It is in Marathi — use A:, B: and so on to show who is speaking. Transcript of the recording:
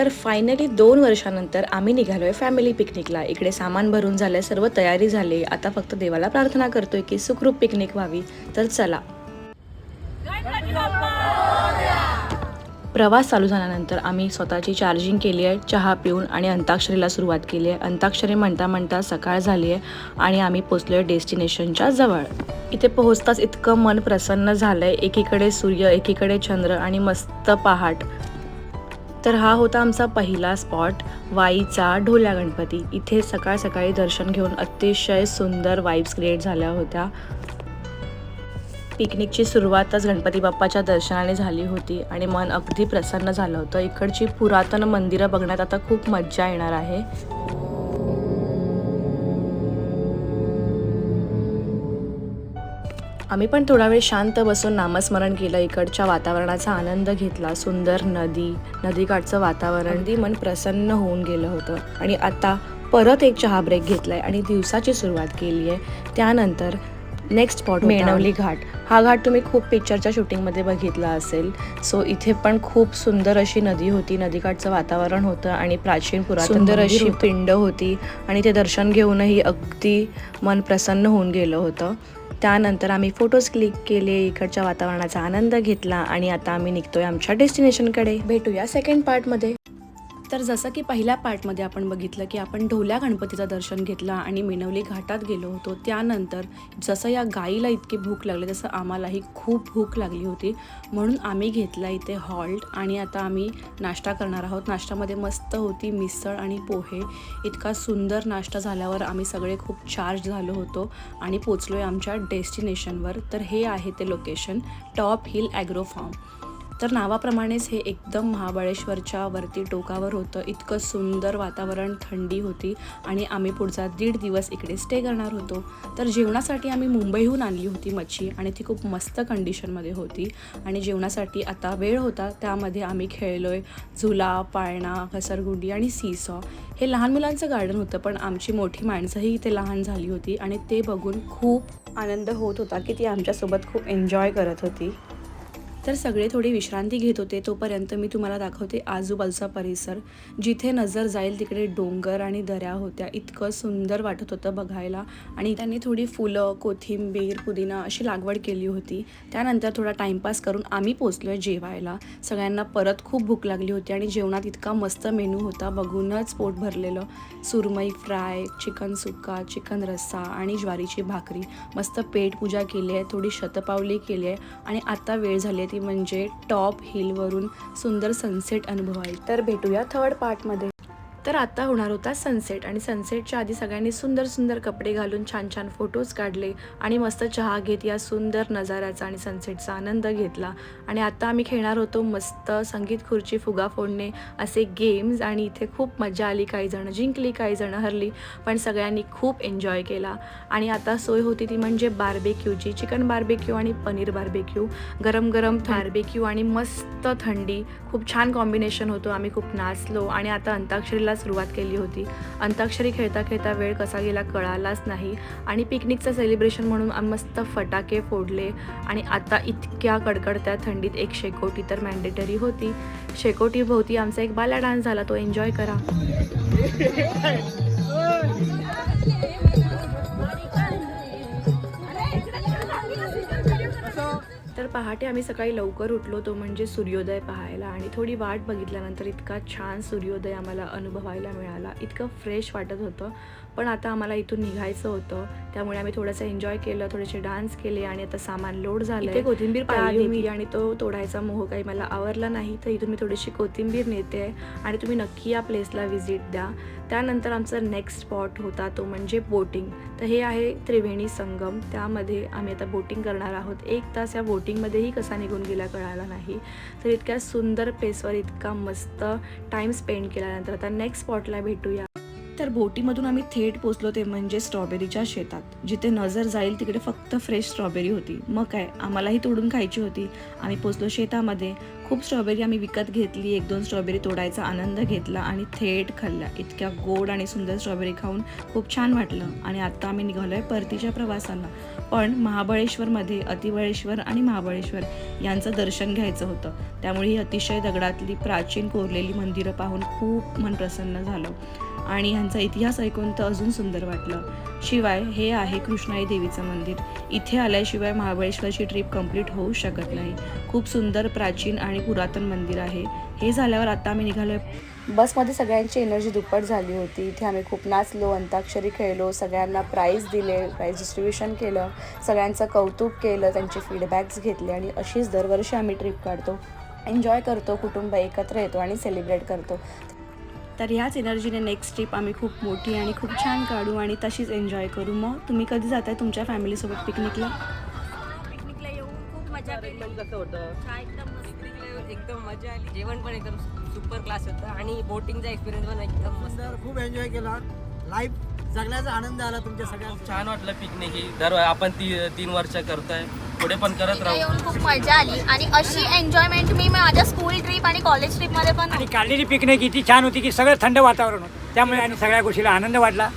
A: तर फायनली दोन वर्षानंतर आम्ही निघालो आहे फॅमिली पिकनिकला इकडे सामान भरून झालं सर्व तयारी झाली. आता फक्त देवाला प्रार्थना करतोय की सुखरूप पिकनिक व्हावी. तर चला. प्रवास चालू झाल्यानंतर आम्ही स्वतःची चार्जिंग केली आहे चहा पिऊन आणि अंताक्षरीला सुरुवात केली आहे. अंताक्षरी म्हणता म्हणता सकाळ झाली आहे आणि आम्ही पोचलो आहे डेस्टिनेशनच्या जवळ. इथे पोहोचताच इतकं मन प्रसन्न झालं आहे एकीकडे सूर्य एकीकडे चंद्र आणि मस्त पहाट. तर हा होता आमचा पहिला स्पॉट वाईचा ढोल्या गणपती. इथे सकाळ सकाळी दर्शन घेऊन अतिशय सुंदर वाईब्स क्रिएट झाल्या होत्या. पिकनिकची सुरुवातच गणपती बाप्पाच्या दर्शनाने झाली होती आणि मन अगदी प्रसन्न झालं होतं. इकडची पुरातन मंदिरं बघण्यात आता खूप मज्जा येणार आहे. आम्ही पण थोडा वेळ शांत बसून नामस्मरण केलं इकडच्या वातावरणाचा आनंद घेतला. सुंदर नदी नदीकाठचं वातावरण अगदी. मन प्रसन्न होऊन गेलं होतं. आणि आता परत एक चहा ब्रेक घेतलाय आणि दिवसाची सुरुवात केली आहे. त्यानंतर नेक्स्ट स्पॉट मेणवली घाट. हा घाट तुम्ही खूप पिक्चरच्या शूटिंगमध्ये बघितला असेल. सो इथे पण खूप सुंदर अशी नदी होती. नदीकाठचं वातावरण होतं आणि प्राचीन पुरातन सुंदर अशी पिंड होती आणि ते दर्शन घेऊनही अगदी मन प्रसन्न होऊन गेलं होतं. त्यानंतर आम्ही फोटोज क्लिक केले इकडच्या वातावरणाचा आनंद घेतला आणि आता आम्ही निघतोय आमच्या डेस्टिनेशनकडे भेटूया सेकंड पार्टमध्ये तर जसं की पहिल्या पार्टमध्ये आपण बघितलं की आपण ढोल्या गणपतीचं दर्शन घेतलं आणि मिनवली घाटात गेलो होतो त्यानंतर जसं या गाईला इतकी भूक लागली तसं आम्हालाही खूप भूक लागली होती. म्हणून आम्ही घेतला इथे हॉल्ट आणि आता आम्ही नाश्ता करणार आहोत. नाश्त्यामध्ये मस्त होती मिसळ आणि पोहे. इतका सुंदर नाश्ता झाल्यावर आम्ही सगळे खूप चार्ज झालो होतो आणि पोचलो आहे आमच्या डेस्टिनेशनवर तर हे आहे ते location top hill agro farm तर नावाप्रमाणेच हे एकदम महाबळेश्वरच्या वरती टोकावर होतं. इतकं सुंदर वातावरण थंडी होती आणि आम्ही पुढचा दीड दिवस इकडे स्टे करणार होतो. तर जेवणासाठी आम्ही मुंबईहून आणली होती मच्छी आणि ती खूप मस्त कंडिशनमध्ये होती. आणि जेवणासाठी आता वेळ होता त्यामध्ये आम्ही खेळलो आहे झुला पाळणा घसरगुंडी आणि सीसॉ. हे लहान मुलांचं गार्डन होतं पण आमची मोठी माणसंही इथे लहान झाली होती आणि ते बघून खूप आनंद होत होता की ती आमच्यासोबत खूप एन्जॉय करत होती. तर सगळे थोडी विश्रांती घेत होते. तोपर्यंत मी तुम्हाला दाखवते आजूबाजूचा परिसर. जिथे नजर जाईल तिकडे डोंगर आणि दऱ्या होत्या. इतकं सुंदर वाटत होतं बघायला. आणि त्यांनी थोडी फुलं कोथिंबीर पुदिना अशी लागवड केली होती. त्यानंतर थोडा टाईमपास करून आम्ही पोचलो आहे जेवायला. सगळ्यांना परत खूप भूक लागली होती आणि जेवणात इतका मस्त मेनू होता. बघूनच पोट भरलेलं. Surmai fry chicken sukka chicken rassa आणि ज्वारीची भाकरी. मस्त पेट पूजा केली आहे थोडी शतपावली केली आहे आणि आता वेळ झाली आहे ती म्हणजे टॉप हिलवरून सुंदर सनसेट अनुभवायला तर भेटूया थर्ड पार्टमध्ये. तर आता होणार होता सनसेट आणि सनसेटच्या आधी सगळ्यांनी सुंदर सुंदर कपडे घालून छान छान फोटोज काढले आणि मस्त चहा घेत या सुंदर नजाऱ्याचा आणि सनसेटचा आनंद घेतला. आणि आता आम्ही खेळणार होतो मस्त संगीत खुर्ची फुगा फोडणे असे गेम्स आणि इथे खूप मजा आली. काही जणं जिंकली काही जणं हरली पण सगळ्यांनी खूप एन्जॉय केला. आणि आता सोय होती ती म्हणजे बार्बेक्यूची चिकन बार्बेक्यू आणि पनीर बार्बेक्यू गरम गरम बार्बेक्यू आणि मस्त थंडी. खूप छान कॉम्बिनेशन होतं. आम्ही खूप नाचलो. आणि आता अंताक्षरीला सुरुवात केली होती. अंताक्षरी खेळता खेळता वेळ कसा गेला कळालाच नाही. आणि पिकनिकचं सेलिब्रेशन म्हणून मस्त फटाके फोडले. आणि आता इतक्या कडकडत्या थंडीत एक शेकोटी तर मॅन्डेटरी होती. शेकोटीभोवती आमचा एक बाला डान्स झाला तो एन्जॉय करा. पहाटे आम्ही सकाळी लवकर उठलो तो म्हणजे सूर्योदय पाहायला. आणि थोडी वाट बघितल्यानंतर इतका छान सूर्योदय आम्हाला अनुभवायला मिळाला. इतकं फ्रेश वाटत होतं. पण आता आम्हाला इथून निघायचं होतं. त्यामुळे आम्ही थोडंसं एन्जॉय केलं थोडेसे डान्स केले आणि आता सामान लोड झालं इथे कोथिंबीर पाहिली मी आणि तो तोडायचा मोह काही मला आवरला नाही. तर इथून मी थोडीशी कोथिंबीर नेते आणि तुम्ही नक्की या प्लेसला व्हिजिट द्या. त्यानंतर आमचा नेक्स्ट स्पॉट होता तो म्हणजे बोटिंग तर हे आहे त्रिवेणी संगम. त्यामध्ये आम्ही आता बोटिंग करणार आहोत. एक तास या बोटिंगमध्येही कसा निघून गेला कळाला नाही. तर इतक्या सुंदर प्लेसवर इतका मस्त टाईम स्पेंड केल्यानंतर आता नेक्स्ट स्पॉटला भेटूया. तर बोटीमधून आम्ही थेट पोचलो ते म्हणजे स्ट्रॉबेरीच्या शेतात. जिथे नजर जाईल तिकडे फक्त फ्रेश स्ट्रॉबेरी होती. मग काय आम्हालाही तोडून खायची होती. आम्ही पोचलो शेतामध्ये. खूप स्ट्रॉबेरी आम्ही विकत घेतली. एक दोन स्ट्रॉबेरी तोडायचा आनंद घेतला आणि थेट खाल्ला इतक्या गोड आणि सुंदर स्ट्रॉबेरी खाऊन खूप छान वाटलं. आणि आत्ता आम्ही निघालो आहे परतीच्या प्रवासाला.
B: पण महाबळेश्वरमध्ये अतिबळेश्वर आणि महाबळेश्वर यांचं दर्शन घ्यायचं होतं. त्यामुळे ही अतिशय दगडातली प्राचीन कोरलेली मंदिरं पाहून खूप मन प्रसन्न झालं. आणि ह्यांचा इतिहास ऐकून तर अजून सुंदर वाटलं. शिवाय हे आहे कृष्णाई देवीचं मंदिर. इथे आल्याशिवाय महाबळेश्वरची ट्रिप कंप्लीट होऊ शकत नाही. खूप सुंदर प्राचीन आणि पुरातन मंदिर आहे. हे झाल्यावर आता आम्ही निघालोय. बसमध्ये सगळ्यांची एनर्जी दुप्पट झाली होती. इथे आम्ही खूप नाचलो अंताक्षरी खेळलो सगळ्यांना प्राईज दिले प्राईज डिस्ट्रीब्युशन केलं सगळ्यांचं कौतुक केलं त्यांचे फीडबॅक्स घेतले आणि अशीच दरवर्षी आम्ही ट्रिप काढतो. एन्जॉय करतो कुटुंब एकत्र येतो आणि सेलिब्रेट करतो. तर ह्याच एनर्जीने नेक्स्ट ट्रिप आम्ही खूप मोठी आणि खूप छान काढू आणि तशीच एन्जॉय करू. मग तुम्ही कधी जाताय तुमच्या फॅमिलीसोबत पिकनिकला
C: पिकनिकला येऊन खूप मजा
D: एकदम कसं होतं?
C: एकदम मस्त.
D: पिकनिकला येऊन एकदम मजा आली. जेवण पण एकदम सुपर क्लास होतं. आणि बोटिंगचा एक्सपिरियन्स पण एकदम मस्त.
E: खूप एन्जॉय केला. लाईफ जगण्याचा आनंद आला तुमच्या सगळ्यांचा
F: छान वाटलं पिकनिक ही. दर आपण ती तीन वर्ष करतोय. पुढे पण करत राहू.
C: येऊन खूप मजा आली. आणि अशी एन्जॉयमेंट मी माझ्या स्कूल ट्रिप आणि कॉलेज ट्रिपमध्ये पण
E: आणि काढलेली पिकनिक इतकी छान होती की सगळं थंड वातावरण होतं. त्यामुळे आणि सगळ्या गोष्टीला आनंद वाटला.